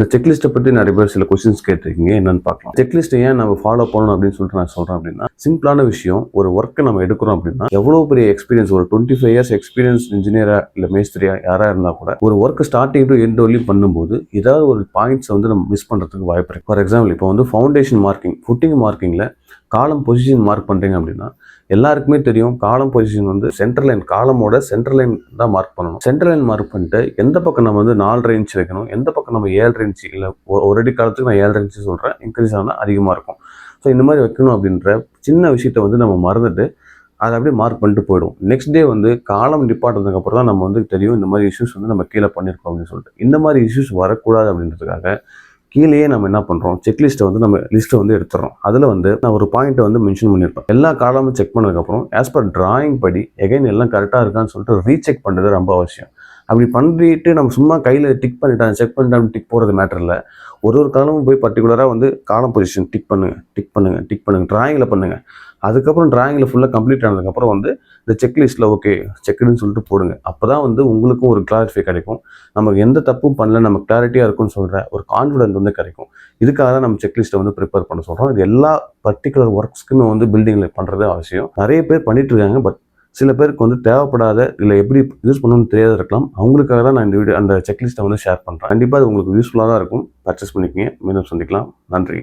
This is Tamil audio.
இந்த செக்லிஸ்ட்டை பற்றி நிறைய பேர் சில கொஸ்டின்ஸ் கேட்டிருக்கீங்க என்னன்னு பார்க்கலாம். செக்லிஸ்ட் ஏன் நம்ம ஃபாலோ பண்ணணும் அப்படின்னு சொல்லிட்டு நான் சொல்கிறேன் அப்படின்னா சிம்பிளான விஷயம் ஒரு ஒர்க்கை நம்ம எடுக்கிறோம் அப்படின்னா எவ்வளோ பெரிய எக்ஸ்பீரியன்ஸ் ஒரு டுவெண்ட்டி ஃபைவ் இயர்ஸ் எக்ஸ்பீரியன்ஸ் இன்ஜினியரா இல்லை மேஸ்திரியா யாராக இருந்தால் கூட ஒரு work starting to end only பண்ணும்போது ஏதாவது ஒரு பாயிண்ட்ஸ் வந்து நம்ம மிஸ் பண்ணுறதுக்கு வாய்ப்பு இருக்குது ஃபார் எக்ஸாம்பிள் இப்போ வந்து ஃபவுண்டேஷன் மார்க்கிங் ஃபுட்டிங் மார்க்கிங்கில் காலம் பொசிஷன் மார்க் பண்ணுறீங்க அப்படின்னா எல்லாருக்குமே தெரியும் காலம் பொசிஷன் வந்து சென்ட்ரல் லைன் காலமோட சென்ட்ரல் லைன் தான் மார்க் பண்ணணும். சென்ட்ரல் லைன் மார்க் பண்ணிட்டு எந்த பக்கம் நம்ம வந்து நாலரை இன்ச் வைக்கணும் எந்த பக்கம் நம்ம ஏழரை இன்ச் இல்லை ஒரு அடி காலத்துக்கு நான் ஏழரை இன்ச்சு சொல்கிறேன் இன்க்ரீஸ் ஆனால் அதிகமாக இருக்கும். ஸோ இந்த மாதிரி வைக்கணும் அப்படின்ற சின்ன விஷயத்த வந்து நம்ம மறந்துட்டு அதை அப்படியே மார்க் பண்ணிட்டு போயிடும் நெக்ஸ்ட் டே வந்து காலம் நிப்பாட்டினதுக்கு அப்புறம் தான் நம்ம வந்து தெரியும் இந்த மாதிரி இஷ்யூஸ் வந்து நம்ம கீழே பண்ணியிருக்கோம் அப்படின்னு சொல்லிட்டு. இந்த மாதிரி இஷ்யூஸ் வரக்கூடாது அப்படின்றதுக்காக கீழேயே நம்ம என்ன பண்ணுறோம் செக்லிஸ்ட்டை வந்து நம்ம லிஸ்ட்டை வந்து எடுத்துறோம் அதில் வந்து நான் ஒரு பாயிண்ட்டை வந்து மென்ஷன் பண்ணியிருப்பேன். எல்லா காலமும் செக் பண்ணதுக்கப்புறம் ஆஸ் பர் டிராயிங் படி எகைன் எல்லாம் கரெக்டாக இருக்கான்னு சொல்லிட்டு ரீசெக் பண்ணுறது ரொம்ப அவசியம். அப்படி பண்ணிட்டு நம்ம சும்மா கையில் டிக் பண்ணிட்டேன் செக் பண்ணிட்டேன் டிக் போகிறது மேட்டர் இல்லை. ஒரு ஒரு காலமும் போய் பர்டிகுலராக வந்து காலம் பொசிஷன் டிக் பண்ணுங்க டிக் பண்ணுங்கள் டிக் பண்ணுங்க ட்ராயிங்கில் பண்ணுங்கள் அதுக்கப்புறம் ட்ராயிங்கில் ஃபுல்லாக கம்ப்ளீட் ஆனதுக்கப்புறம் வந்து இந்த செக்லிஸ்ட்டில் ஓகே செக்குன்னு சொல்லிட்டு போடுங்க. அப்போ தான் வந்து உங்களுக்கும் ஒரு கிளாரிஃபை கிடைக்கும். நமக்கு எந்த தப்பும் பண்ணல நம்ம கிளாரிட்டியாக இருக்கும்னு சொல்கிற ஒரு கான்ஃபிடென்ட் வந்து கிடைக்கும். இதுக்காக தான் நம்ம செக்லிஸ்ட்டை வந்து ப்ரிப்பேர் பண்ண சொல்கிறோம் இது எல்லா பர்டிகுலர் ஒர்க்ஸ்க்குமே வந்து பில்டிங்கில் பண்ணுறது அவசியம். நிறைய பேர் பண்ணிட்டு இருக்காங்க பட் சில பேருக்கு வந்து தேவைப்படாத இல்லை எப்படி யூஸ் பண்ணணும்னு தெரியாத இருக்கலாம். அவங்களுக்காக தான் நான் இந்த வீடியோ அந்த செக்லிஸ்ட்டை வந்து ஷேர் பண்ணுறேன் கண்டிப்பாக அது உங்களுக்கு யூஸ்ஃபுல்லாக தான் இருக்கும். பர்ச்சேஸ் பண்ணிக்கோங்க. மீண்டும் சந்திக்கலாம். நன்றி.